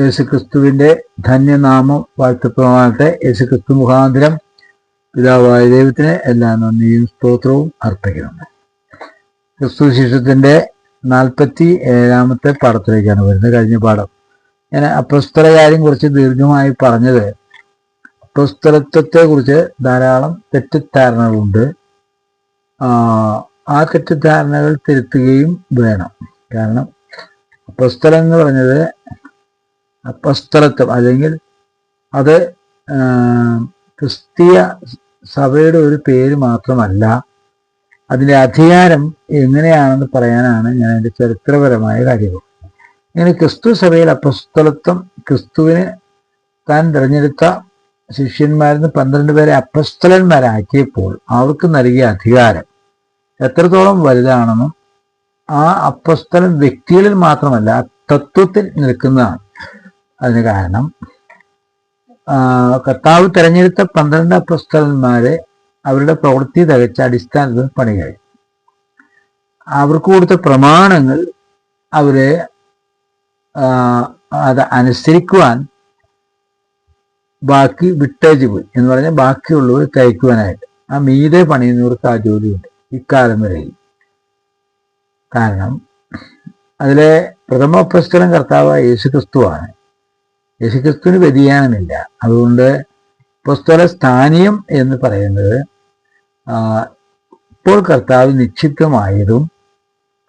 യേശുക്രിസ്തുവിന്റെ ധന്യനാമം വാഴ്ത്തപ്രമാണത്തെ യേശുക്രിസ്തു മുഖാന്തരം പിതാവായ ദൈവത്തിന് എല്ലാ നന്ദിയും സ്തോത്രവും അർപ്പിക്കുന്നു ക്രിസ്തു ശിഷ്യത്തിന്റെ നാൽപ്പത്തി ഏഴാമത്തെ പാഠത്തിലേക്കാണ് വരുന്നത്. കഴിഞ്ഞ പാഠം. ഞാൻ അപ്പസ്തര കാര്യം കുറച്ച് ദീർഘമായി പറഞ്ഞത്. അപ്രസ്തലത്വത്തെ കുറിച്ച് ധാരാളം തെറ്റിദ്ധാരണകളുണ്ട്. ആ, ആ തെറ്റിദ്ധാരണകൾ തിരുത്തുകയും വേണം. കാരണം അപ്പസ്തലം എന്ന് പറഞ്ഞത് അപ്പസ്തലത്വം അല്ലെങ്കിൽ അത് ക്രിസ്തീയ സഭയുടെ ഒരു പേര് മാത്രമല്ല അതിന്റെ അധികാരം എങ്ങനെയാണെന്ന് പറയാനാണ് ഞാൻ എന്റെ ചരിത്രപരമായ കാര്യങ്ങൾ ഇങ്ങനെ ക്രിസ്തു സഭയിൽ അപ്പസ്തലത്വം ക്രിസ്തുവിന് താൻ തിരഞ്ഞെടുത്ത ശിഷ്യന്മാരിൽ നിന്ന് പന്ത്രണ്ട് പേരെ അപ്പസ്തലന്മാരാക്കിയപ്പോൾ അവർക്ക് നൽകിയ അധികാരം എത്രത്തോളം വലുതാണെന്നും ആ അപ്പസ്തലൻ വ്യക്തികളിൽ മാത്രമല്ല തത്വത്തിൽ നിൽക്കുന്നതാണ്. അതിന് കാരണം കർത്താവ് തെരഞ്ഞെടുത്ത പന്ത്രണ്ട് അപ്പസ്തലന്മാരെ അവരുടെ പ്രവൃത്തി തികച്ച അടിസ്ഥാനത്തിൽ പണി കഴിഞ്ഞു. അവർക്ക് കൊടുത്ത പ്രമാണങ്ങൾ അവരെ അത് അനുസരിക്കുവാൻ ബാക്കി വിട്ടേജ് പോയി. എന്ന് പറഞ്ഞാൽ ബാക്കിയുള്ളവർ തയ്ക്കുവാനായിട്ട് ആ മീതെ പണിയുന്നവർക്ക് ആ ജോലിയുണ്ട്. ഇക്കാലം വരെയും കാരണം അതിലെ പ്രഥമ അപ്പസ്തലം കർത്താവ് യേശുക്രിസ്തുവാണ്. യേശുക്രിസ്തുവിന് വ്യതിയാനമില്ല. അതുകൊണ്ട് പുസ്തക സ്ഥാനീയം എന്ന് പറയുന്നത് ഇപ്പോൾ കർത്താവ് നിക്ഷിപ്തമായതും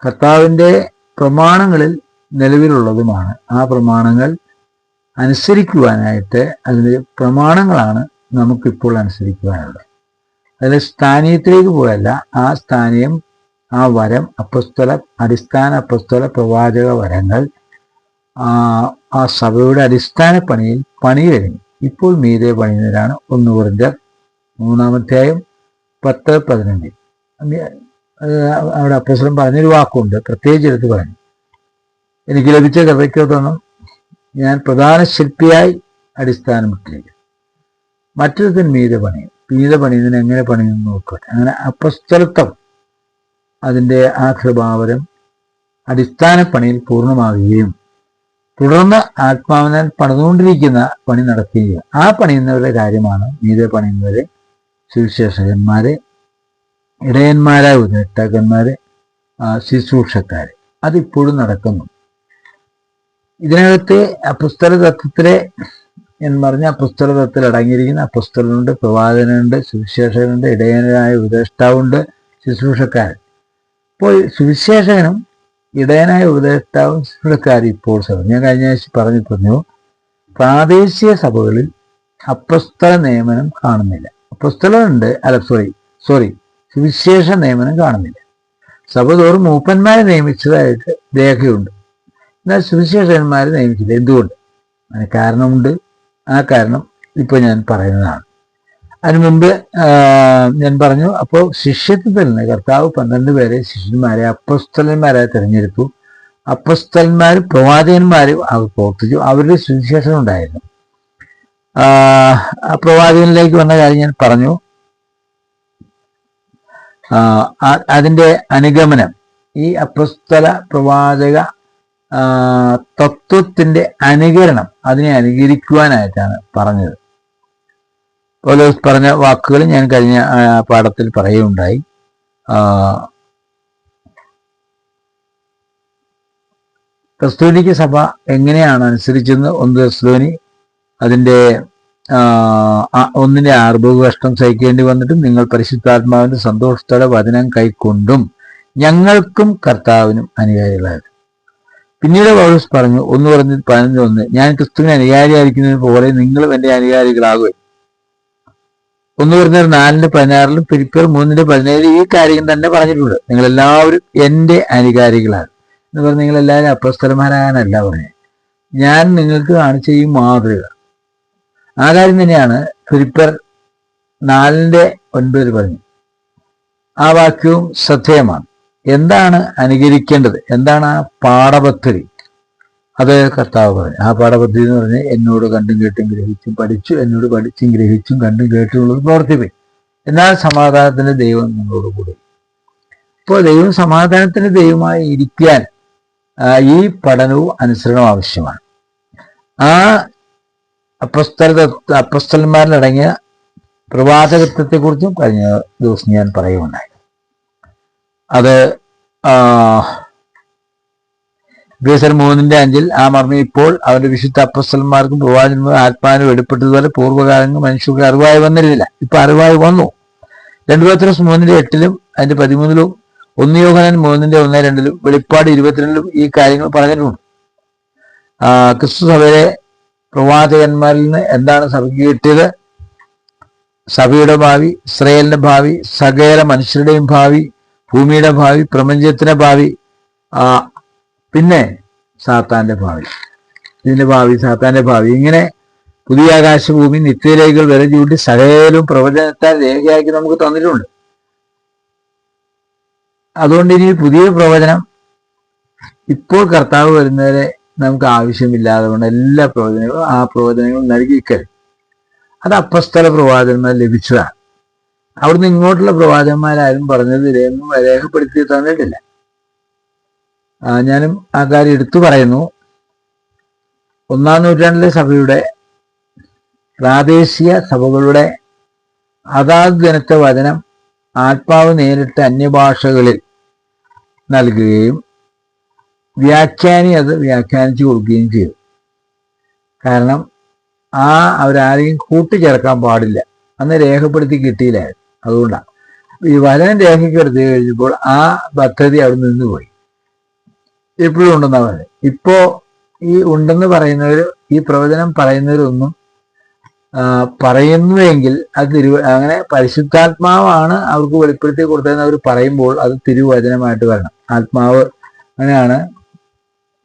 കർത്താവിന്റെ പ്രമാണങ്ങളിൽ നിലവിലുള്ളതുമാണ്. ആ പ്രമാണങ്ങൾ അനുസരിക്കുവാനായിട്ട് അതിന്റെ പ്രമാണങ്ങളാണ് നമുക്കിപ്പോൾ അനുസരിക്കുവാനുള്ളത്. അതിൽ സ്ഥാനീയത്തിലേക്ക് പോയല്ല ആ സ്ഥാനീയം ആ വരം അപ്പസ്തല അടിസ്ഥാന അപ്പസ്തല പ്രവാചക വരങ്ങൾ ആ സഭയുടെ അടിസ്ഥാന പണിയിൽ പണി കഴിഞ്ഞു. ഇപ്പോൾ മീതെ പണിയുന്നവരാണ് ഒന്ന് കുറഞ്ഞ മൂന്നാമധ്യായം പത്ത് പതിനഞ്ച്. അവിടെ അപ്പസ്വലം പറഞ്ഞൊരു വാക്കുണ്ട് പ്രത്യേകിച്ച് എടുത്ത് പറഞ്ഞു. എനിക്ക് ലഭിച്ച കൃതയ്ക്കൊന്നും ഞാൻ പ്രധാന ശില്പിയായി അടിസ്ഥാനമിട്ടിരിക്കും മറ്റൊരുത്തൻ മീത പണിയും. പണി പണിയുന്നതിന് എങ്ങനെ പണിയുന്നു നോക്കട്ടെ. അങ്ങനെ അപ്രസ്ഥലത്വം അതിന്റെ ആ കൃപാവരം അടിസ്ഥാന പണിയിൽ പൂർണമാകുകയും തുടർന്ന് ആത്മാവിനാൽ പണിതുകൊണ്ടിരിക്കുന്ന പണി നടക്കുകയും. ആ പണിയുന്നവരുടെ കാര്യമാണ് മീതെ പണിയുന്നവരെ സുവിശേഷകന്മാരെ ഇടയന്മാരായ ഉപദേഷ്ടാക്കന്മാരെ ആ, ശുശ്രൂഷക്കാരെ. അതിപ്പോഴും നടക്കുന്നു. ഇതിനകത്ത് അപുസ്തല തത്വത്തിലെ എന്ന് പറഞ്ഞ അപുസ്തല തത്വത്തിൽ അടങ്ങിയിരിക്കുന്ന അപുസ്തലുണ്ട് പ്രവാചകനുണ്ട് സുവിശേഷകനുണ്ട് ഇടയനായ ഉപദേഷ്ടാവുണ്ട് ശുശ്രൂഷക്കാരൻ. അപ്പോൾ സുവിശേഷകനും ഇടയനായ ഉപദേഷ്ടാവും ശുശ്രൂഷക്കാരും ഇപ്പോൾ സഭ ഞാൻ കഴിഞ്ഞ ആഴ്ച പറഞ്ഞു പറഞ്ഞു പ്രാദേശിക സഭകളിൽ അപ്പസ്തല നിയമനം കാണുന്നില്ല. അപ്പസ്തലുണ്ട് അല്ല സോറി സോറി സുവിശേഷ നിയമനം കാണുന്നില്ല. സഭ തോറും മൂപ്പന്മാരെ നിയമിച്ചതായിട്ട് രേഖയുണ്ട്. എന്നാൽ സുവിശേഷന്മാരെ നിയമിച്ചില്ല എന്തുകൊണ്ട്? അതിന് കാരണമുണ്ട്. ആ കാരണം ഇപ്പോൾ ഞാൻ പറയുന്നതാണ്. അതിനു മുമ്പ് ഞാൻ പറഞ്ഞു അപ്പോൾ ശിഷ്യത്വത്തിൽ നിന്ന് കർത്താവ് പന്ത്രണ്ട് പേരെ ശിഷ്യന്മാരെ അപ്പസ്തലന്മാരായി തിരഞ്ഞെടുത്തു. അപ്പസ്തലന്മാരും പ്രവാചകന്മാരും അവർ പ്രവർത്തിച്ചു. അവരുടെ സുവിശേഷം ഉണ്ടായിരുന്നു. പ്രവാചകനിലേക്ക് വന്ന കാര്യം ഞാൻ പറഞ്ഞു. അതിന്റെ അനുഗമനം. ഈ അപ്പസ്തല പ്രവാചക തത്വത്തിന്റെ അനുകരണം അതിനെ അനുകരിക്കുവാനായിട്ടാണ് പറഞ്ഞത്. പൗലോസ് പറഞ്ഞ വാക്കുകൾ ഞാൻ കഴിഞ്ഞ പാഠത്തിൽ പറയുകയുണ്ടായി. ആ, ക്രിസ്തുവിനിക്ക് സഭ എങ്ങനെയാണ് അനുസരിച്ചെന്ന് ഒന്ന് ക്രിസ്തുവിനി അതിന്റെ ഒന്നിന്റെ ആർഭവ കഷ്ടം സഹിക്കേണ്ടി വന്നിട്ടും നിങ്ങൾ പരിശുദ്ധാത്മാവിന്റെ സന്തോഷത്തോടെ വചനം കൈക്കൊണ്ടും ഞങ്ങൾക്കും കർത്താവിനും അനുയായികളായത്. പിന്നീട് പൗലോസ് പറഞ്ഞു ഒന്ന് പറഞ്ഞ് പതിനഞ്ച് ഒന്ന് ഞാൻ ക്രിസ്തുവിന് അനുയാരിയായിരിക്കുന്നത് പോലെ നിങ്ങളും എന്റെ അനുയാരികളാകും ഒന്ന് പറഞ്ഞാൽ നാലിന്റെ പതിനാറിലും പിരിപ്പർ മൂന്നിന്റെ പതിനേഴ് ഈ കാര്യം തന്നെ പറഞ്ഞിട്ടുണ്ട്. നിങ്ങൾ എല്ലാവരും എന്റെ അനുകാരികളാണ് എന്ന് പറഞ്ഞ് നിങ്ങൾ എല്ലാവരും അപ്രസ്ഥലമാരാകാനല്ല പറഞ്ഞത് ഞാൻ നിങ്ങൾക്ക് കാണിച്ച ഈ മാതൃക. ആ കാര്യം തന്നെയാണ് ഫിലിപ്പർ നാലിന്റെ ഒൻപതിൽ പറഞ്ഞു ആ വാക്യവും ശ്രദ്ധേയമാണ്. എന്താണ് അനുകരിക്കേണ്ടത്? എന്താണ് ആ പാഠപദ്ധതി? അത് കർത്താവ് പറഞ്ഞു ആ പാഠപദ്ധതി എന്ന് പറഞ്ഞാൽ എന്നോട് കണ്ടും കേട്ടും ഗ്രഹിച്ചും പഠിച്ചു എന്നോട് പഠിച്ചും ഗ്രഹിച്ചും കണ്ടും കേട്ടുമുള്ളത് പ്രവർത്തിപ്പിക്കും. എന്നാൽ സമാധാനത്തിന്റെ ദൈവം നിങ്ങളോട് കൂടി. ഇപ്പോൾ ദൈവം സമാധാനത്തിന്റെ ദൈവമായി ഇരിക്കാൻ ഈ പഠനവും അനുസരണവും ആവശ്യമാണ്. ആ അപ്പസ്തല അപ്പസ്തലന്മാരിലടങ്ങിയ പ്രവാചകത്വത്തെക്കുറിച്ചും കഴിഞ്ഞ ദിവസം ഞാൻ പറയുകയുണ്ടായി. അത് ബേസർ മൂന്നിന്റെ അഞ്ചിൽ ആ മർമ്മ ഇപ്പോൾ അവരുടെ വിശുദ്ധ അപ്പസ്തലന്മാർക്കും പ്രവാചന്മാർ ആത്മാവിനും വെളിപ്പെട്ടതുപോലെ പൂർവകാലങ്ങൾ മനുഷ്യർക്ക് അറിവായി വന്നിരുന്നില്ല. ഇപ്പൊ അറിവായി വന്നു. രണ്ടു പത്രസ് മൂന്നിന്റെ എട്ടിലും അതിന്റെ പതിമൂന്നിലും ഒന്ന് യോഹനൻ മൂന്നിന്റെ ഒന്ന് രണ്ടിലും വെളിപ്പാട് ഇരുപത്തിരണ്ടിലും ഈ കാര്യങ്ങൾ പറഞ്ഞിട്ടുണ്ട്. ക്രിസ്തു സഭയിലെ പ്രവാചകന്മാരിൽ നിന്ന് എന്താണ് സഭയ്ക്ക് കിട്ടിയത്? സഭയുടെ ഭാവി ഇസ്രയേലിന്റെ ഭാവി സകല മനുഷ്യരുടെയും ഭാവി ഭൂമിയുടെ ഭാവി പ്രപഞ്ചത്തിന്റെ ഭാവി ആ പിന്നെ സാത്താന്റെ ഭാവി. ഇതിന്റെ ഭാവി സാത്താന്റെ ഭാവി. ഇങ്ങനെ പുതിയ ആകാശഭൂമി നിത്യരേഖകൾ വരെ ചൂണ്ടി സകലും പ്രവചനത്താൽ രേഖയാക്കി നമുക്ക് തന്നിട്ടുണ്ട്. അതുകൊണ്ട് ഇനി പുതിയ പ്രവചനം ഇപ്പോൾ കർത്താവ് വരുന്നവരെ നമുക്ക് ആവശ്യമില്ലാതെ കൊണ്ട് എല്ലാ പ്രവചനങ്ങളും ആ പ്രവചനങ്ങളും നൽകിക്കരുത് അത് അപ്പസ്ഥല പ്രവാചകന്മാർ ലഭിച്ചതാണ്. അവിടുന്ന് ഇങ്ങോട്ടുള്ള പ്രവാചകന്മാരാരും പറഞ്ഞത് ഇതൊന്നും രേഖപ്പെടുത്തി തന്നിട്ടില്ല ഞാനും ആ കാര്യം എടുത്തു പറയുന്നു. ഒന്നാം നൂറ്റാണ്ടിലെ സഭയുടെ പ്രാദേശിക സഭകളുടെ അതാത് ജനത്തെ വചനം ആത്മാവ് നേരിട്ട് അന്യഭാഷകളിൽ നൽകുകയും വ്യാഖ്യാനി അത് വ്യാഖ്യാനിച്ചു കൊടുക്കുകയും ചെയ്തു. കാരണം ആ അവരാരെയും കൂട്ടിച്ചേർക്കാൻ പാടില്ല. അന്ന് രേഖപ്പെടുത്തി കിട്ടിയില്ലായിരുന്നു. അതുകൊണ്ടാണ് ഈ വചനം രേഖയ്ക്കെടുത്ത് കഴിഞ്ഞപ്പോൾ ആ പദ്ധതി അവിടെ നിന്ന് പോയി. എപ്പോഴും ഉണ്ടെന്നാ പറയുന്നത് ഇപ്പോ ഈ ഉണ്ടെന്ന് പറയുന്നവർ ഈ പ്രവചനം പറയുന്നവരൊന്നും പറയുന്നുവെങ്കിൽ അത് തിരു അങ്ങനെ പരിശുദ്ധാത്മാവാണ് അവർക്ക് വെളിപ്പെടുത്തി കൊടുത്തതെന്ന് അവർ പറയുമ്പോൾ അത് തിരുവചനമായിട്ട് വരണം. ആത്മാവ് അങ്ങനെയാണ്.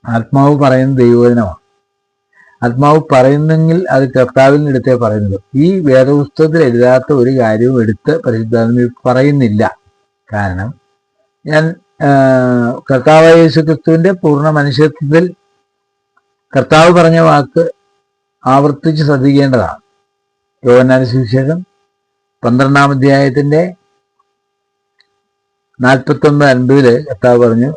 ആത്മാവ് പറയുന്ന ദൈവവചനമാണ്. ആത്മാവ് പറയുന്നെങ്കിൽ അത് കർത്താവിൽ എടുത്തേ പറയുന്നത്. ഈ വേദപുസ്തകത്തിൽ എഴുതാത്ത ഒരു കാര്യവും എടുത്ത് പരിശുദ്ധാത്മ പറയുന്നില്ല. കാരണം ഞാൻ കർത്താവായ യേശു ക്രിസ്തുവിന്റെ പൂർണ മനുഷ്യത്വത്തിൽ കർത്താവ് പറഞ്ഞ വാക്ക് ആവർത്തിച്ച് ശ്രദ്ധിക്കേണ്ടതാണ്. യോഗനാല സുവിശേഷം പന്ത്രണ്ടാം അധ്യായത്തിന്റെ നാൽപ്പത്തൊമ്പത് അൻപതിൽ കർത്താവ് പറഞ്ഞു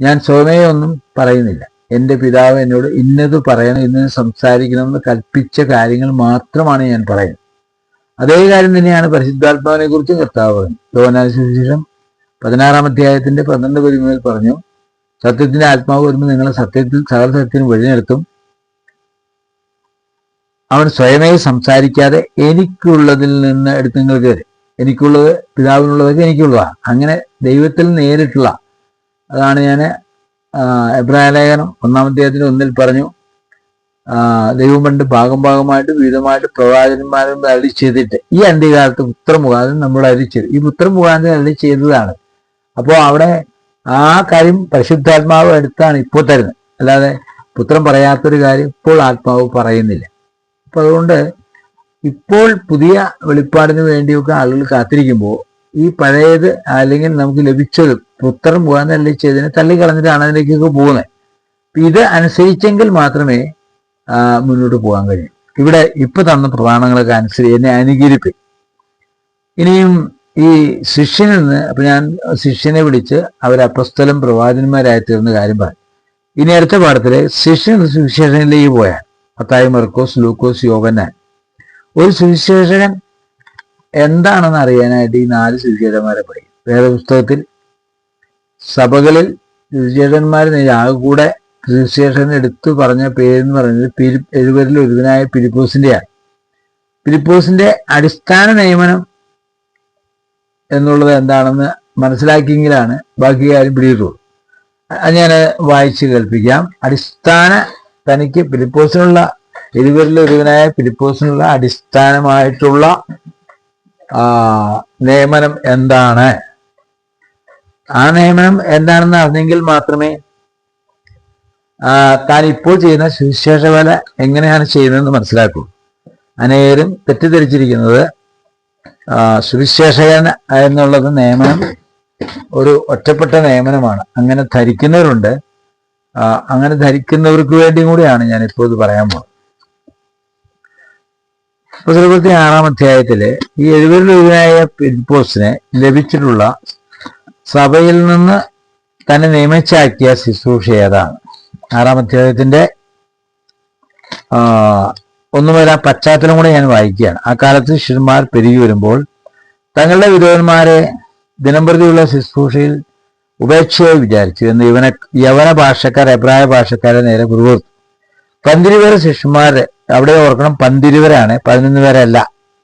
ഞാൻ സ്വമേയൊന്നും പറയുന്നില്ല. എന്റെ പിതാവ് എന്നോട് ഇന്നത് പറയണം ഇന്നത് സംസാരിക്കണമെന്ന് കൽപ്പിച്ച കാര്യങ്ങൾ മാത്രമാണ് ഞാൻ പറയുന്നത്. അതേ കാര്യം തന്നെയാണ് പരിശുദ്ധാത്മാവിനെ കുറിച്ച് കർത്താവ് പറഞ്ഞു പതിനാറാം അധ്യായത്തിന്റെ പന്ത്രണ്ട് പതിമൂന്നിൽ പറഞ്ഞു സത്യത്തിന്റെ ആത്മാവ് വരുമ്പോൾ നിങ്ങളെ സത്യത്തിൽ സകല സത്യത്തിന് വഴിനിർത്തും അവൻ സ്വയമേ സംസാരിക്കാതെ എനിക്കുള്ളതിൽ നിന്ന് എടുത്ത് നിങ്ങൾക്ക് വരും എനിക്കുള്ളത് പിതാവിനുള്ളതൊക്കെ എനിക്കുള്ളതാണ്. അങ്ങനെ ദൈവത്തിൽ നേരിട്ടുള്ള അതാണ് ഞാൻ എബ്രായ ലേഖനം ഒന്നാം അധ്യായത്തിന് ഒന്നിൽ പറഞ്ഞു ദൈവം പണ്ട് ഭാഗം ഭാഗമായിട്ട് വിവിധമായിട്ട് പ്രവാചകന്മാരും അരളി ചെയ്തിട്ട് ഈ അന്ത്യകാലത്ത് പുത്രമുഖാന്തരം നമ്മൾ അരളി ചെയ്തു. ഈ പുത്രമുഖാന്തരം അരളി ചെയ്തതാണ്. അപ്പോൾ അവിടെ ആ കാര്യം പരിശുദ്ധാത്മാവ് എടുത്താണ് ഇപ്പോൾ തരുന്നത്. അല്ലാതെ പുത്രം പറയാത്തൊരു കാര്യം ഇപ്പോൾ ആത്മാവ് പറയുന്നില്ല. അപ്പൊ അതുകൊണ്ട് ഇപ്പോൾ പുതിയ വെളിപ്പാടിന് വേണ്ടിയൊക്കെ ആളുകൾ കാത്തിരിക്കുമ്പോൾ ഈ പഴയത് അല്ലെങ്കിൽ നമുക്ക് ലഭിച്ചത് പുത്രം പോകാൻ ചെയ്തതിനെ തള്ളിക്കളഞ്ഞിട്ടാണ് അതിലേക്കൊക്കെ പോകുന്നത് ഇത് അനുസരിച്ചെങ്കിൽ മാത്രമേ മുന്നോട്ട് പോകാൻ കഴിയൂ. ഇവിടെ ഇപ്പൊ തന്ന പ്രമാണങ്ങളൊക്കെ അനുസരിച്ച് എന്നെ അനുകരിപ്പിക്കും ഇനിയും ഈ ശിഷ്യനിൽ നിന്ന് അപ്പൊ ഞാൻ ശിഷ്യനെ വിളിച്ച് അപ്പസ്ഥലം പ്രവാചന്മാരായി തീർന്ന കാര്യം പറഞ്ഞു. ഇനി അടുത്ത പാഠത്തിൽ ശിഷ്യൻ സുവിശേഷനിലേക്ക് പോയാൽ പത്തായി മർക്കോസ് ലൂക്കോസ് യോഗനാൻ ഒരു സുവിശേഷകൻ എന്താണെന്ന് അറിയാനായിട്ട് ഈ നാല് സുവിശേഷന്മാരെ പഠിക്കും. വേദപുസ്തകത്തിൽ സഭകളിൽ സുവിശേഷന്മാർ ആകെ കൂടെ ക്രിസ്ത്യേഷൻ എടുത്തു പറഞ്ഞ പേരെന്ന് പറയുന്നത് പിരി എഴുപതിൽ ഒരുവനായ പിലിപ്പോസിന്റെയാണ് പിലിപ്പോസിന്റെ അടിസ്ഥാന നിയമനം എന്നുള്ളത് എന്താണെന്ന് മനസ്സിലാക്കിയെങ്കിലാണ് ബാക്കി കാര്യം പിടിയിട്ടുള്ളൂ അത് ഞാൻ വായിച്ച് കേൾപ്പിക്കാം. അടിസ്ഥാന തനിക്ക് പിരിപ്പോസിനുള്ള ഇരുവരിൽ ഒരുവനായ പിരിപ്പോസിനുള്ള അടിസ്ഥാനമായിട്ടുള്ള നിയമനം എന്താണ്? ആ നിയമനം എന്താണെന്ന് അറിഞ്ഞെങ്കിൽ മാത്രമേ താൻ ഇപ്പോൾ ചെയ്യുന്ന സുവിശേഷ വേല എങ്ങനെയാണ് ചെയ്യുന്നതെന്ന് മനസ്സിലാക്കൂ. അനേരും തെറ്റിദ്ധരിച്ചിരിക്കുന്നത് സുവിശേഷകൻ എന്നുള്ളത് നിയമനം ഒരു ഒറ്റപ്പെട്ട നിയമനമാണ്. അങ്ങനെ ധരിക്കുന്നവരുണ്ട്. അങ്ങനെ ധരിക്കുന്നവർക്ക് വേണ്ടിയും കൂടിയാണ് ഞാൻ ഇപ്പോൾ ഇത് പറയാൻ പോകുന്നത്. ആറാം അധ്യായത്തിൽ ഈ എഴുപതിലൊരുവനായ ഫിലിപ്പോസിനെ ലഭിച്ചിട്ടുള്ള സഭയിൽ നിന്ന് തന്നെ നിയമിച്ചാക്കിയ ശുശ്രൂഷ ഏതാണ്? ആറാം അധ്യായത്തിന്റെ ആ, ഒന്ന് പശ്ചാത്തലം കൂടെ ഞാൻ വായിക്കുകയാണ്. ആ കാലത്ത് ശിഷ്യന്മാർ പെരുകി വരുമ്പോൾ തങ്ങളുടെ വിരോധന്മാരെ ദിനംപ്രതിയുള്ള ശുശ്രൂഷയിൽ ഉപേക്ഷയെ വിചാരിച്ചു എന്ന് ഇവനെ യവന ഭാഷക്കാർ എബ്രായ ഭാഷക്കാരെ നേരെ പുറകോർത്തു പന്തിരുവരെ ശിശുമാർ അവിടെ ഓർക്കണം പന്തിരുവരാണ് പതിനൊന്ന് പേരല്ല.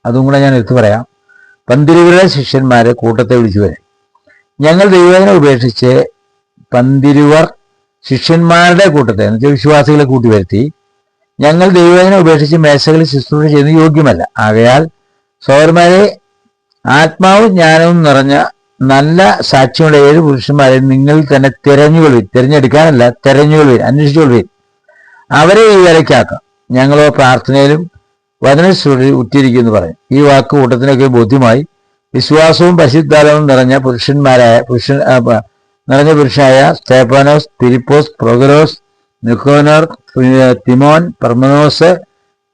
അതും കൂടെ ഞാൻ എടുത്തു പറയാം. പന്തിരുവരെ ശിഷ്യന്മാരെ കൂട്ടത്തെ വിളിച്ചു വരെ. ഞങ്ങൾ ദൈവത്തിനെ ഉപേക്ഷിച്ച് പന്തിരുവർ ശിഷ്യന്മാരുടെ കൂട്ടത്തെ എന്നുവെച്ചാൽ വിശ്വാസികളെ കൂട്ടി വരുത്തി ഞങ്ങൾ ദൈവത്തിനെ ഉപേക്ഷിച്ച് മേശകളിൽ ശുശ്രൂഷ ചെയ്യുന്നത് യോഗ്യമല്ല. ആകയാൽ സൗരന്മാരെ ആത്മാവും ജ്ഞാനവും നിറഞ്ഞ നല്ല സാക്ഷിയുള്ള ഏഴ് പുരുഷന്മാരെ നിങ്ങൾ തന്നെ തിരഞ്ഞുകൊള്ളുവിൻ. തിരഞ്ഞെടുക്കാനല്ല തിരഞ്ഞുകൊള്ളുവിൻ അന്വേഷിച്ചുകൊള്ളുവിൻ. അവരെ ഈ വിലക്കാക്കാം ഞങ്ങളോ പ്രാർത്ഥനയിലും വചനശ്രുതി ഉറ്റിരിക്കുമെന്ന് പറയും. ഈ വാക്ക് കൂട്ടത്തിനൊക്കെ ബോധ്യമായി വിശ്വാസവും പരിശുദ്ധാലവും നിറഞ്ഞ പുരുഷന്മാരായ പുരുഷൻ നിറഞ്ഞ പുരുഷനായ സ്റ്റേപ്പാനോസ് തിരിപ്പോസ് പ്രൊഗലോസ് നിക്കോനോർ തിമോൻ പെർമനോസ്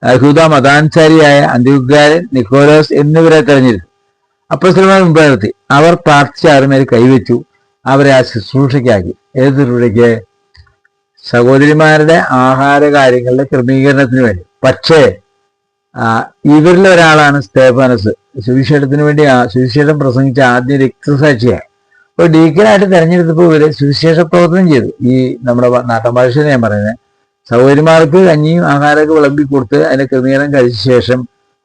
അഹുദ മതാൻസാരിയായ അന്തികാരൻ നിക്കോലോസ് എന്നിവരെ തെരഞ്ഞെടുത്തു. അപ്പസ്തലന്മാർ മുമ്പ് നിർത്തി. അവർ പ്രാർത്ഥിച്ച ആറുമേൽ കൈവച്ചു. അവരെ ആ ശുശ്രൂഷയ്ക്കാക്കി. ഏത് ശുശ്രൂഷയ്ക്ക് സഹോദരിമാരുടെ ആഹാര കാര്യങ്ങളുടെ ക്രമീകരണത്തിന് വേണ്ടി. പക്ഷേ ഇവരിൽ ഒരാളാണ് സ്തേഫാനസ് സുവിശേഷത്തിന് വേണ്ടി സുവിശേഷം പ്രസംഗിച്ച ആദ്യ രക്തസാക്ഷിയാണ് അപ്പൊ ഡീക്കനായിട്ട് തെരഞ്ഞെടുത്തപ്പോൾ ഇവർ സുവിശേഷ പ്രവർത്തനം ചെയ്തു. ഈ നമ്മുടെ നാട്ടൻ ഭാഷയിൽ ഞാൻ പറയുന്നത് സൗകര്യമാർക്ക് കഞ്ഞിയും ആഹാരമൊക്കെ വിളമ്പി കൊടുത്ത് അതിന്റെ ക്രമീകരണം കഴിച്ച ശേഷം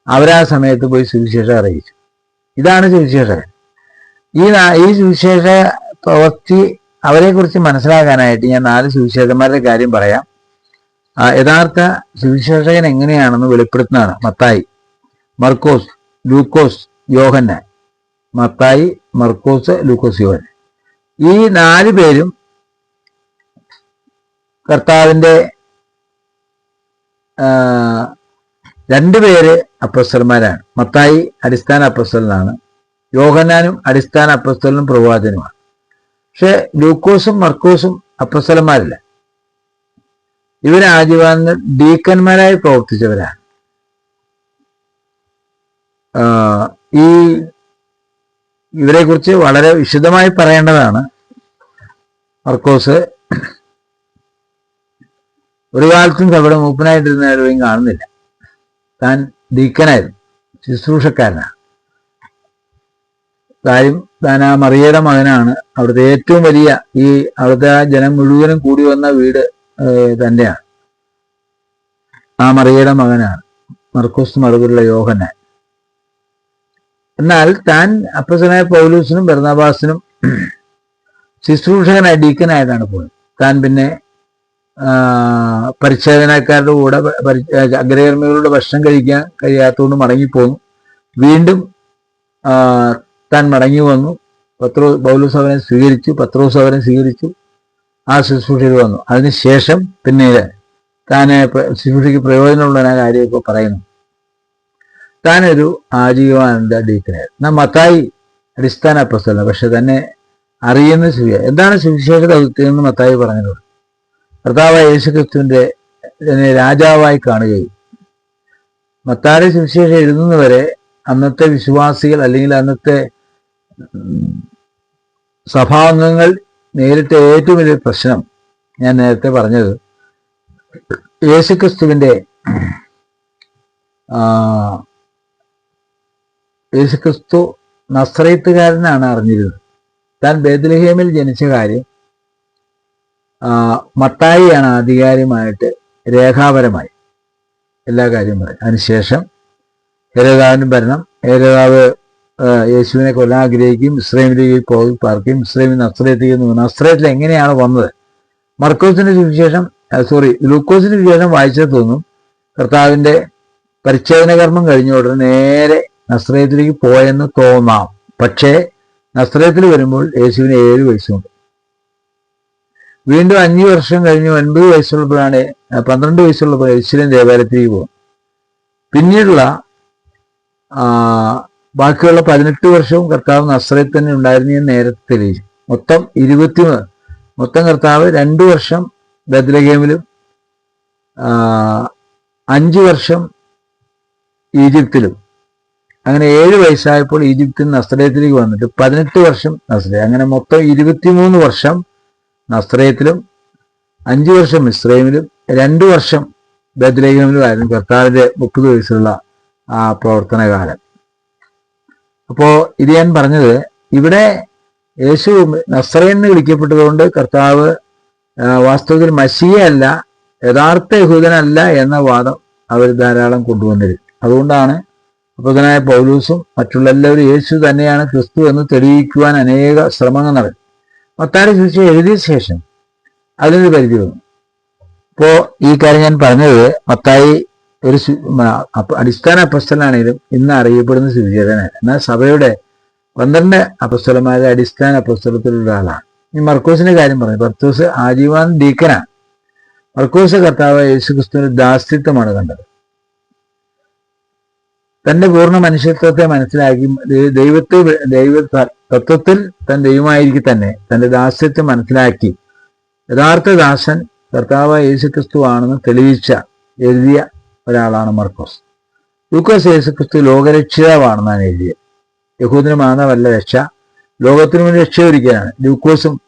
അവരാ സമയത്ത് പോയി സുവിശേഷം അറിയിച്ചു. ഇതാണ് സുവിശേഷകൻ ഈ ഈ സുവിശേഷ പ്രവൃത്തി അവരെ കുറിച്ച് മനസ്സിലാക്കാനായിട്ട് ഞാൻ നാല് സുവിശേഷന്മാരുടെ കാര്യം പറയാം. യഥാർത്ഥ സുവിശേഷകൻ എങ്ങനെയാണെന്ന് വെളിപ്പെടുത്തുന്നതാണ്. മത്തായി മർക്കോസ് ലൂക്കോസ് യോഹന്നാൻ മത്തായി മർക്കോസ് ലൂക്കോസ് യോഹൻ ഈ നാല് പേരും കർത്താവിന്റെ ആ, രണ്ടുപേര് അപ്പസ്തലന്മാരാണ്. മത്തായി അടിസ്ഥാന അപ്പസ്തലനാണ് യോഹനാനും അടിസ്ഥാന അപ്പസ്തലനും പ്രവാചനുമാണ് പക്ഷെ ലൂക്കോസും മർക്കോസും അപ്പസ്തലന്മാരില്ല. ഇവരാജീവാന് ഡീക്കന്മാരായി പ്രവർത്തിച്ചവരാണ്. ഈ ഇവരെക്കുറിച്ച് വളരെ വിശദമായി പറയേണ്ടതാണ്. മർക്കോസ് ഒരു കാലത്തും അവിടെ മൂപ്പനായിട്ടിരുന്ന ആരെയും കാണുന്നില്ല. താൻ ദീക്കനായിരുന്നു ശുശ്രൂഷക്കാരനാണ്. കാര്യം താൻ ആ മറിയയുടെ മകനാണ്. അവിടുത്തെ ഏറ്റവും വലിയ ഈ അവിടുത്തെ ആ ജനം മുഴുവനും കൂടി വന്ന വീട് ഏഹ്, തന്റെയാണ് ആ മറിയയുടെ മകനാണ് മർക്കോസ് മറുപടിയുള്ള യോഹന്നാൻ. എന്നാൽ താൻ അപ്പസനായ പൗലൂസിനും ബർണാബാസിനും ശുശ്രൂഷകനായി ഡീക്കനായിട്ടാണ് പോയത് താൻ പിന്നെ പരിച്ഛേദനക്കാരുടെ കൂടെ അഗ്രകർമ്മികളുടെ ഭക്ഷണം കഴിക്കാൻ കഴിയാത്തതുകൊണ്ട് മടങ്ങിപ്പോന്നു. വീണ്ടും താൻ മടങ്ങി വന്നു. പത്രോ പൗലൂസ് അവനെ സ്വീകരിച്ചു പത്രോസ് അവനെ സ്വീകരിച്ചു ആ ശുശ്രൂഷയിൽ വന്നു. അതിനുശേഷം പിന്നീട് താൻ ശുശ്രൂഷയ്ക്ക് പ്രയോജനമുള്ള കാര്യമൊക്കെ പറയുന്നു. താനൊരു ആജീവാനന്ദ ഡീക്കനായിരുന്നു എന്നാൽ മത്തായി അടിസ്ഥാന പ്രസ്ഥലം പക്ഷെ തന്നെ അറിയുന്ന സുവിശേഷ എന്താണ് സുവിശേഷ ദൗത്യം എന്ന് മത്തായി പറഞ്ഞത്? കർത്താവായ യേശുക്രിസ്തുവിന്റെ തന്നെ രാജാവായി കാണുകയും മത്താരെ സുവിശേഷം എഴുതുന്നവരെ അന്നത്തെ വിശ്വാസികൾ അല്ലെങ്കിൽ അന്നത്തെ സഭാംഗങ്ങൾ നേരിട്ട ഏറ്റവും വലിയ പ്രശ്നം ഞാൻ നേരത്തെ പറഞ്ഞത് ആ, യേശുക്രിസ്തു നസ്രയത്തുകാരനാണ് അറിഞ്ഞിരുന്നത്. താൻ ബേദലഹേമിൽ ജനിച്ച കാര്യം മത്തായിയാണ് ആധികാരികമായിട്ട് രേഖാപരമായി എല്ലാ കാര്യവും പറയും. അതിനുശേഷം ഹേരോദാവിന്റെ ഭരണം ഹേരോദാവ് യേശുവിനെ കൊല്ലാൻ ആഗ്രഹിക്കും ഇസ്രൈമിലേക്ക് പോയി പാർക്കും ഇസ്രൈമിൽ നസ്രയത്തേക്ക് വന്നു നസ്രയത്തിൽ എങ്ങനെയാണ് വന്നത്? മർക്കോസിന്റെ സുവിശേഷം സോറി ലൂക്കോസിന്റെ സുവിശേഷം വായിച്ചത് തോന്നും. കർത്താവിന്റെ പരിച്ഛേദന കർമ്മം കഴിഞ്ഞ ഉടനെ നേരെ നസ്രയത്തിലേക്ക് പോയെന്ന് തോന്നാം. പക്ഷേ നസ്രയത്തിൽ വരുമ്പോൾ യേശുവിന് ഏഴ് വയസ്സുണ്ട്. വീണ്ടും അഞ്ച് വർഷം കഴിഞ്ഞ് ഒൻപത് വയസ്സുള്ളപ്പോഴാണ് പന്ത്രണ്ട് വയസ്സുള്ളപ്പോൾ യേശുവിൻ ദേവാലയത്തിലേക്ക് പോകും പിന്നീടുള്ള ബാക്കിയുള്ള പതിനെട്ട് വർഷവും കർത്താവ് നസ്രയിൽ തന്നെ ഉണ്ടായിരുന്നു എന്ന് നേരത്തെ തെളിയിച്ചു മൊത്തം ഇരുപത്തി മൊത്തം കർത്താവ് രണ്ടു വർഷം ബദ്രഗേമിലും അഞ്ചു വർഷം ഈജിപ്തിലും. അങ്ങനെ ഏഴ് വയസ്സായപ്പോൾ ഈജിപ്തിൽ നസ്രയത്തിലേക്ക് വന്നിട്ട് പതിനെട്ട് വർഷം നസ്രയ. അങ്ങനെ മൊത്തം ഇരുപത്തിമൂന്ന് വർഷം നസ്രയത്തിലും അഞ്ചു വർഷം ഇസ്രൈമിലും രണ്ടു വർഷം ബദ്ലേഖമിലുമായിരുന്നു കർത്താവിന്റെ മുപ്പത് വയസ്സുള്ള ആ പ്രവർത്തനകാലം. അപ്പോ ഇത് ഞാൻ പറഞ്ഞത് ഇവിടെ യേശു നസ്രയൻ എന്ന് വിളിക്കപ്പെട്ടതുകൊണ്ട് കർത്താവ് വാസ്തവത്തിൽ മഷിയല്ല യഥാർത്ഥ യഹൂദനല്ല എന്ന വാദം അവർ ധാരാളം കൊണ്ടുവന്നിരുന്നു. അതുകൊണ്ടാണ് അപ്പതനായ പൗലൂസും മറ്റുള്ള എല്ലാവരും യേശു തന്നെയാണ് ക്രിസ്തു എന്ന് തെളിയിക്കുവാൻ അനേക ശ്രമങ്ങൾ നടത്തി. മത്താരി ശിക്ഷ എഴുതിയ ശേഷം അതിനൊരു പരിധി വന്നു. ഇപ്പോ ഈ കാര്യം ഞാൻ പറഞ്ഞത് മത്തായി ഒരു അടിസ്ഥാന അപ്പസ്തലാണെങ്കിലും ഇന്ന് അറിയപ്പെടുന്ന സുവിശേഷനാണ് എന്നാൽ സഭയുടെ പന്ത്രണ്ട് അപ്പസ്തലന്മാരുടെ അടിസ്ഥാന അപ്പസ്തലത്തിലുള്ള ആളാണ്. ഈ മർക്കോസിന്റെ കാര്യം പറഞ്ഞു. മർക്കോസ് ആജീവാൻ ഡീക്കനാണ്. മർക്കോസ് കർത്താവ് യേശു ക്രിസ്തുവിന്റെ ദാസ്യത്വമാണ് കണ്ടത്. തന്റെ പൂർണ മനുഷ്യത്വത്തെ മനസ്സിലാക്കി ദൈവത്തെ ദൈവ തത്വത്തിൽ തൻ ദൈവമായിരിക്കും തന്നെ തന്റെ ദാസ്യത്തെ മനസ്സിലാക്കി. യഥാർത്ഥ ദാസൻ കർത്താവ് യേശു ക്രിസ്തു ആണെന്ന് തെളിയിച്ച എഴുതിയ ഒരാളാണ് മർക്കോസ്. ലൂക്കോസ് യേശുക്രിസ്തു ലോകരക്ഷിതാവാണെന്നാണ് എഴുതിയത്. യഹൂദിന് മാത്രമല്ല രക്ഷ. ലോകത്തിനു വേണ്ടി രക്ഷയൊരുക്കാനാണ് ലൂക്കോസും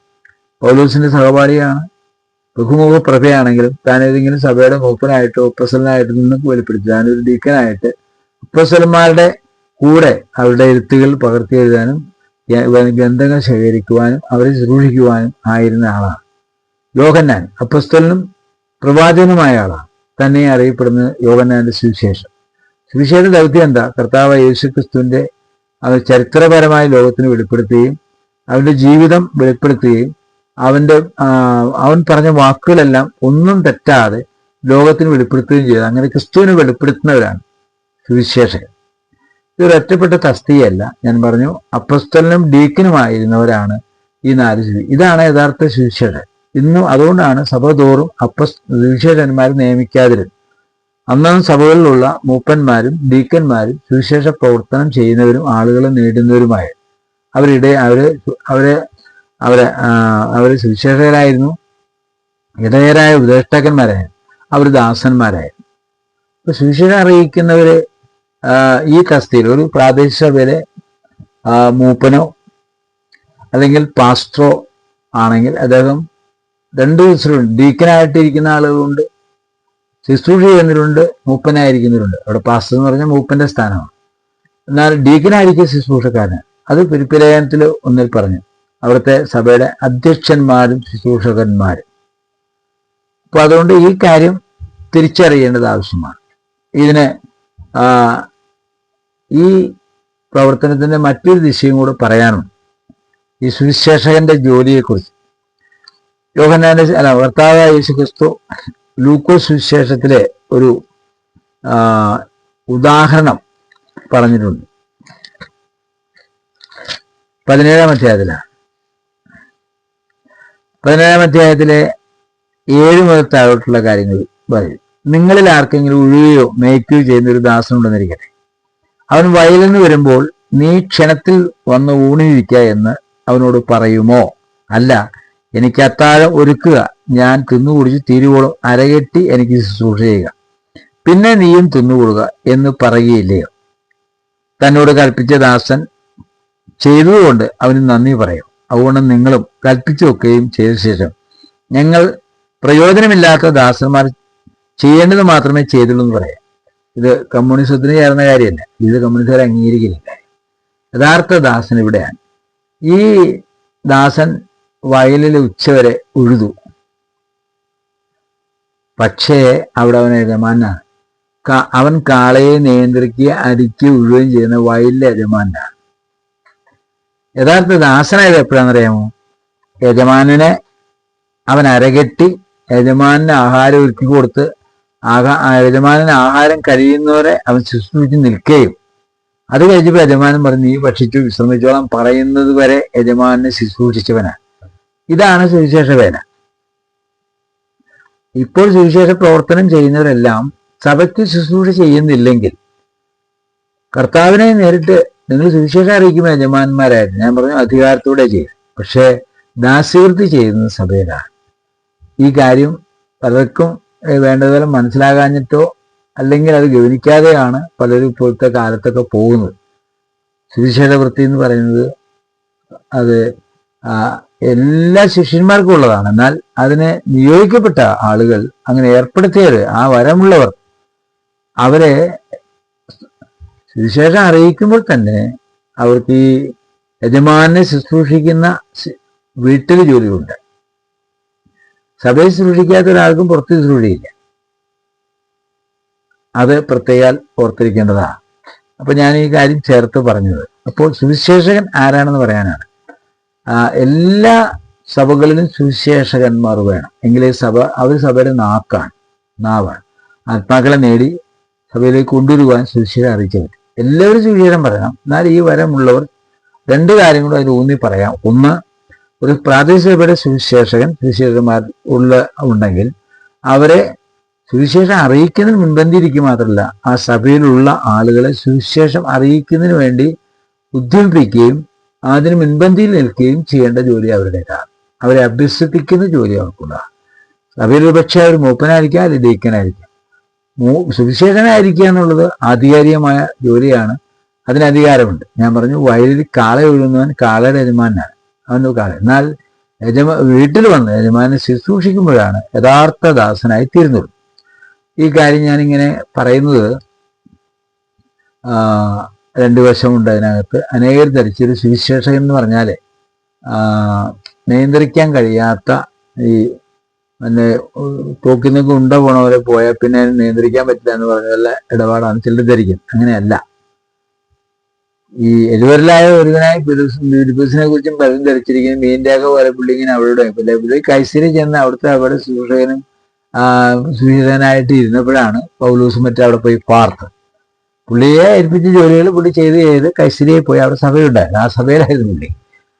പൗലോസിന്റെ സഹപാഠിയാണ്. ബഹുമുഖ പ്രഭയാണെങ്കിലും താൻ ഏതെങ്കിലും സഭയുടെ മൂപ്പനായിട്ടോ പ്രസിഡന്റായിട്ടോ നിന്നും വെളിപ്പെടുത്തി. താനൊരു ഡീക്കനായിട്ട് ഉപ്പസലന്മാരുടെ കൂടെ അവരുടെ എഴുത്തുകൾ പകർത്തി എഴുതാനും ഗ്ര- ഗ്രന്ഥങ്ങൾ ശേഖരിക്കുവാനും അവരെ ശുശ്രൂഷിക്കുവാനും ആയിരുന്ന ആളാണ്. യോഗന്നാൻ അപ്പസ്തലനും പ്രവാചകനുമായ ആളാണ്. തന്നെ അറിയപ്പെടുന്ന യോഗന്നാന്റെ സുവിശേഷം. സുവിശേഷ ദൗത്യം എന്താ? കർത്താവ് യേശു ക്രിസ്തുവിന്റെ അവർ ചരിത്രപരമായ ലോകത്തിന് വെളിപ്പെടുത്തുകയും അവന്റെ ജീവിതം വെളിപ്പെടുത്തുകയും അവന്റെ അവൻ പറഞ്ഞ വാക്കുകളെല്ലാം ഒന്നും തെറ്റാതെ ലോകത്തിന് വെളിപ്പെടുത്തുകയും ചെയ്തു. അങ്ങനെ ക്രിസ്തുവിനെ വെളിപ്പെടുത്തുന്നവരാണ്. സുവിശേഷകൻ. ഇതൊരു ഒറ്റപ്പെട്ട തസ്തികയല്ല. ഞാൻ പറഞ്ഞു അപ്പസ്തലിനും ഡീക്കനുമായിരുന്നവരാണ് ഈ നാല് ഇതാണ് യഥാർത്ഥ സുവിശേഷൻ ഇന്നും അതുകൊണ്ടാണ് സഭ തോറും അപ്പസ് സുവിശേഷന്മാർ നിയമിക്കാതിരുന്നത്. അന്നും സഭകളിലുള്ള മൂപ്പന്മാരും ഡീക്കന്മാരും സുവിശേഷ പ്രവർത്തനം ചെയ്യുന്നവരും ആളുകളെ നേടുന്നവരുമായ അവരുടെ അവർ അവരെ അവരെ അവർ സുവിശേഷകരായിരുന്നു. ഇടയരായ ഉപദേഷ്ടാക്കന്മാരായിരുന്നു. അവർ ദാസന്മാരായിരുന്നു. അപ്പൊ സുവിശേഷം അറിയിക്കുന്നവര് ഈ തസ്തിയിൽ ഒരു പ്രാദേശിക സഭയിലെ മൂപ്പനോ അല്ലെങ്കിൽ പാസ്റ്ററോ ആണെങ്കിൽ അദ്ദേഹം രണ്ടു ദിവസം ഡീക്കനായിട്ടിരിക്കുന്ന ആളുകളുണ്ട് ശുശ്രൂഷ ചെയ്യുന്നവരുണ്ട് മൂപ്പനായിരിക്കുന്നവരുണ്ട്. അവിടെ പാസ്റ്റർ എന്ന് പറഞ്ഞാൽ മൂപ്പന്റെ സ്ഥാനമാണ്. എന്നാൽ ഡീക്കനായിരിക്കും ശുശ്രൂഷക്കാരന് അത് പിരിപ്പിലേഖനത്തിൽ ഒന്നിൽ പറഞ്ഞു അവിടുത്തെ സഭയുടെ അധ്യക്ഷന്മാരും ശുശ്രൂഷകന്മാരും. അപ്പൊ അതുകൊണ്ട് ഈ കാര്യം തിരിച്ചറിയേണ്ടത് ആവശ്യമാണ്. ഇതിന് ഈ പ്രവർത്തനത്തിന്റെ മറ്റൊരു ദിശയും കൂടെ പറയാനുണ്ട്. ഈ സുവിശേഷകന്റെ ജോലിയെക്കുറിച്ച്. യോഹനാന്റെ അല്ല ഭർത്താവ് യേശു ക്രിസ്തു ലൂക്കോ സുവിശേഷത്തിലെ ഒരു ഉദാഹരണം പറഞ്ഞിട്ടുണ്ട്. പതിനേഴാം അധ്യായത്തിലാണ്. പതിനേഴാം അധ്യായത്തിലെ ഏഴ് മുതൽ താഴോട്ടുള്ള കാര്യങ്ങൾ പറയും. നിങ്ങളിൽ ആർക്കെങ്കിലും ഉഴുകയോ മേയ്ക്കുകയോ ചെയ്യുന്ന ഒരു ദാസനുണ്ടെന്നിരിക്കട്ടെ. അവൻ വയലിന് വരുമ്പോൾ നീ ക്ഷണത്തിൽ വന്ന് ഊണിയിരിക്കുക എന്ന് അവനോട് പറയുമോ? അല്ല എനിക്ക് അത്താഴം ഒരുക്കുക. ഞാൻ തിന്നുകുടിച്ച് തിരുവോളം. അരകെട്ടി എനിക്ക് ശുശ്രൂഷ ചെയ്യുക. പിന്നെ നീയും തിന്നുകൊടുക എന്ന് പറയുകയില്ലയോ തന്നോട് കൽപ്പിച്ച ദാസൻ ചെയ്തതുകൊണ്ട് അവന് നന്ദി പറയും. അതുകൊണ്ട് നിങ്ങളും കൽപ്പിച്ചൊക്കെയും ചെയ്ത ശേഷം ഞങ്ങൾ പ്രയോജനമില്ലാത്ത ദാസന്മാർ ചെയ്യേണ്ടത് മാത്രമേ ചെയ്തുള്ളൂ എന്ന് പറയാം. ഇത് കമ്മ്യൂണിസത്തിന് ചേർന്ന കാര്യമല്ല. ഇത് കമ്മ്യൂണിസ്റ്റുകാർ അംഗീകരിക്കുന്നില്ല യഥാർത്ഥ ദാസൻ ഇവിടെയാണ്. ഈ ദാസൻ വയലിൽ ഉച്ചവരെ ഉഴുതു. പക്ഷേ അവിടെ അവൻ യജമാനാണ്. അവൻ കാളയെ നിയന്ത്രിക്കുക അരിക്ക് ഉഴുകയും ചെയ്യുന്ന വയലിലെ യജമാനാണ്. യഥാർത്ഥ ദാസനായത് എപ്പോഴാണെന്നറിയാമോ? യജമാനനെ അവൻ അരകെട്ടി യജമാനന് ആഹാരം ഒരുക്കി കൊടുത്ത് ആഹാ യജമാനന് ആഹാരം കഴിയുന്നവരെ അവൻ ശുശ്രൂഷിച്ച് നിൽക്കുകയും. അത് കഴിഞ്ഞപ്പോൾ യജമാനൻ പറഞ്ഞു നീ ഭക്ഷിച്ചു വിശ്രമിച്ചോളം പറയുന്നത് വരെ യജമാനെ ശുശ്രൂഷിച്ചവനാണ് ഇതാണ് സുവിശേഷ വേല ഇപ്പോൾ സുവിശേഷ പ്രവർത്തനം ചെയ്യുന്നവരെല്ലാം സഭയ്ക്ക് ശുശ്രൂഷ ചെയ്യുന്നില്ലെങ്കിൽ കർത്താവിനെ നേരിട്ട് നിങ്ങൾ സുവിശേഷം അറിയിക്കുമ്പോൾ യജമാന്മാരായിരുന്നു ഞാൻ പറഞ്ഞു അധികാരത്തോടെ ചെയ്യും. പക്ഷേ ദാസീവൃത്തി ചെയ്യുന്ന സഭയിലാണ്. ഈ കാര്യം പലർക്കും വേണ്ടതുപോലെ മനസ്സിലാകാഞ്ഞിട്ടോ അല്ലെങ്കിൽ അത് ഗവനിക്കാതെയാണ് പലരും ഇപ്പോഴത്തെ കാലത്തൊക്കെ പോകുന്നത്. സുവിശേഷ വൃത്തി എന്ന് പറയുന്നത് അത് എല്ലാ ശിഷ്യന്മാർക്കും ഉള്ളതാണ്. എന്നാൽ അതിനെ നിയോഗിക്കപ്പെട്ട ആളുകൾ അങ്ങനെ ഏർപ്പെടുത്തിയത് ആ വരമുള്ളവർ അവരെ സുവിശേഷം അറിയിക്കുമ്പോൾ തന്നെ അവർക്ക് ഈ യജമാനെ ശുശ്രൂഷിക്കുന്ന വീട്ടിൽ ജോലിയുണ്ട്. സഭയെ ശുശ്രൂഷിക്കാത്ത ഒരാൾക്കും പുറത്ത് ശുശ്രൂഷയില്ല അത് പ്രത്യേകാൽ ഓർത്തിരിക്കേണ്ടതാണ്. അപ്പൊ ഞാൻ ഈ കാര്യം ചേർത്ത് പറഞ്ഞത്. അപ്പോൾ സുവിശേഷകൻ ആരാണെന്ന് പറയാനാണ്. എല്ലാ സഭകളിലും സുവിശേഷകന്മാർ വേണം. എങ്കിലേ സഭ അവർ സഭയുടെ നാക്കാണ് നാവാണ്. ആത്മാക്കളെ നേടി സഭയിലേക്ക് കൊണ്ടുവരുവാൻ സുവിശേഷം അറിയിച്ചു പറ്റും. എല്ലാവരും സുവിശേഷം പറയണം. എന്നാൽ ഈ വരമുള്ളവർ രണ്ട് കാര്യങ്ങളും അതിൽ ഊന്നി പറയാം. ഒന്ന് ഒരു പ്രാദേശിക സഭയുടെ സുവിശേഷകൻ സുവിശേഷകന്മാർ ഉള്ള ഉണ്ടെങ്കിൽ അവരെ സുവിശേഷം അറിയിക്കുന്നതിന് മുൻപന്തിയിരിക്കുക മാത്രമല്ല ആ സഭയിലുള്ള ആളുകളെ സുവിശേഷം അറിയിക്കുന്നതിന് വേണ്ടി ഉദ്യമിപ്പിക്കുകയും അതിന് മുൻപന്തിയിൽ നിൽക്കുകയും ചെയ്യേണ്ട ജോലി അവരുടേതാണ്. അവരെ അഭ്യസിപ്പിക്കുന്ന ജോലി അവർക്കുള്ള. സഭയിൽ ഒരുപക്ഷെ അവർ മൂപ്പനായിരിക്കാം അല്ലെങ്കിൽ ഡീക്കനായിരിക്കാം. സുവിശേഷനായിരിക്കുക എന്നുള്ളത് ആധികാരികമായ ജോലിയാണ്. അതിന് അധികാരമുണ്ട്. ഞാൻ പറഞ്ഞു വയലിൽ കാള ഒഴുകുന്നവൻ കാളയുടെ യജമാനാണ് അവന്റെ എന്നാൽ യജമാ വീട്ടിൽ വന്ന് യജമാനെ ശുശ്രൂഷിക്കുമ്പോഴാണ് യഥാർത്ഥ ദാസനായി തീരുന്നത് ഈ കാര്യം ഞാനിങ്ങനെ പറയുന്നത് രണ്ട് വശമുണ്ട് അതിനകത്ത്. അനേകർ ധരിച്ചൊരു സുവിശേഷകൻ എന്ന് പറഞ്ഞാൽ ആ, നിയന്ത്രിക്കാൻ കഴിയാത്ത ഈ പിന്നെ തോക്കിന്നൊക്കെ ഉണ്ട പോണ പോലെ പോയാൽ പിന്നെ നിയന്ത്രിക്കാൻ പറ്റില്ല എന്ന് പറഞ്ഞ ഇടപാടാണ് ചിലർ ധരിക്കുന്നത്. അങ്ങനെയല്ല. ഈ എഴുവരിലായ ഒരുവനായി ഫിലിപ്പീസിനെ കുറിച്ചും പലരും ധരിച്ചിരിക്കുന്നു. മീൻഡാക പോലെ പുള്ളി ഇങ്ങനെ അവളുടെ പിന്നെ പുള്ളി കൈസിരി ചെന്ന് അവിടുത്തെ അവിടെ സുരക്ഷകനും സുരക്ഷകനായിട്ട് ഇരുന്നപ്പോഴാണ് പൗലൂസും മറ്റേ അവിടെ പോയി പാർത്ത്. പുള്ളിയെ ഏൽപ്പിച്ച ജോലികൾ പുള്ളി ചെയ്ത് ചെയ്ത് കൈസിരിയെ പോയി. അവിടെ സഭയുണ്ടായിരുന്നു. ആ സഭയിലായിരുന്നു പുള്ളി.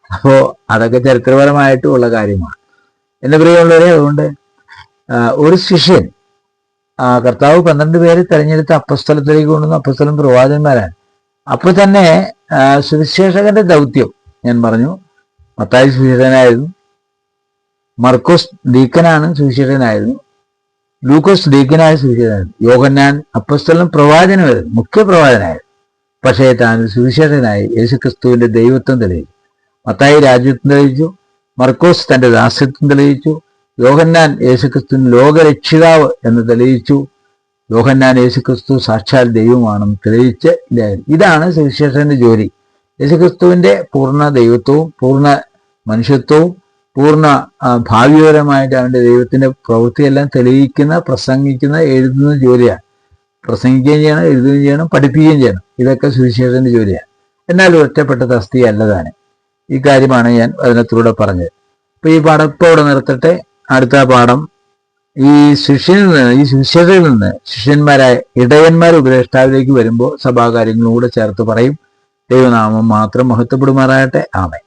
അപ്പോ അതൊക്കെ ചരിത്രപരമായിട്ടുള്ള കാര്യമാണ്. എന്റെ പ്രിയമുള്ളവരെ അതുകൊണ്ട് ഒരു ശിഷ്യൻ ആ, കർത്താവ് പന്ത്രണ്ട് പേരെ തെരഞ്ഞെടുത്ത് അപ്പസ്ഥലത്തിലേക്ക് കൊണ്ടുവന്ന. അപ്പസ്ഥലം പ്രവാചകന്മാരാണ്. അപ്പൊ തന്നെ സുവിശേഷകന്റെ ദൗത്യം ഞാൻ പറഞ്ഞു. മത്തായി സുവിശേഷനായിരുന്നു മർക്കോസ് ഡീക്കനാണ് സുവിശേഷനായിരുന്നു ലൂക്കോസ് ഡീക്കനായ സുവിശേഷനായിരുന്നു യോഗന്നാൻ അപ്പസ്തലം പ്രവാചനമായിരുന്നു മുഖ്യ പ്രവാചനായിരുന്നു പക്ഷേ താൻ സുവിശേഷനായി യേശുക്രിസ്തുവിന്റെ ദൈവത്വം തെളിയിച്ചു. മത്തായി രാജ്യത്വം തെളിയിച്ചു. മർക്കോസ് തന്റെ ദാസ്യത്വം തെളിയിച്ചു. യോഹന്നാൻ യേശുക്രിസ്തുവിന് ലോകരക്ഷിതാവ് എന്ന് തെളിയിച്ചു. യോഹന്നാൻ യേശുക്രിസ്തു സാക്ഷാൽ ദൈവമാണെന്ന് തെളിയിച്ച് ഇതാണ് സുവിശേഷന്റെ ജോലി. യേശുക്രിസ്തുവിന്റെ പൂർണ ദൈവത്വവും പൂർണ മനുഷ്യത്വവും പൂർണ ഭാവിപരമായിട്ട് അവന്റെ ദൈവത്തിന്റെ പ്രവൃത്തിയെല്ലാം തെളിയിക്കുന്ന പ്രസംഗിക്കുന്ന എഴുതുന്ന ജോലിയാണ്. പ്രസംഗിക്കുകയും ചെയ്യണം എഴുതുകയും ചെയ്യണം പഠിപ്പിക്കുകയും ചെയ്യണം. ഇതൊക്കെ സുവിശേഷന്റെ ജോലിയാണ്. എന്നാൽ ഒറ്റപ്പെട്ട തസ്തി അല്ലതാണ്. ഈ കാര്യമാണ് ഞാൻ അതിനകത്തൂടെ പറഞ്ഞത്. അപ്പൊ ഈ പാഠം ഇപ്പോൾ ഇവിടെ നിർത്തട്ടെ. അടുത്ത പാഠം ഈ ശിഷ്യനിൽ നിന്ന് ഈ ശിഷ്യതയിൽ നിന്ന് ശിഷ്യന്മാരായ ഇടയന്മാർ ഉപദേഷ്ടാവിലേക്ക് വരുമ്പോൾ സഭാകാര്യങ്ങളും കൂടെ ചേർത്ത് പറയും. ദൈവനാമം മാത്രം മഹത്വപ്പെടുമാറാകട്ടെ. ആമേ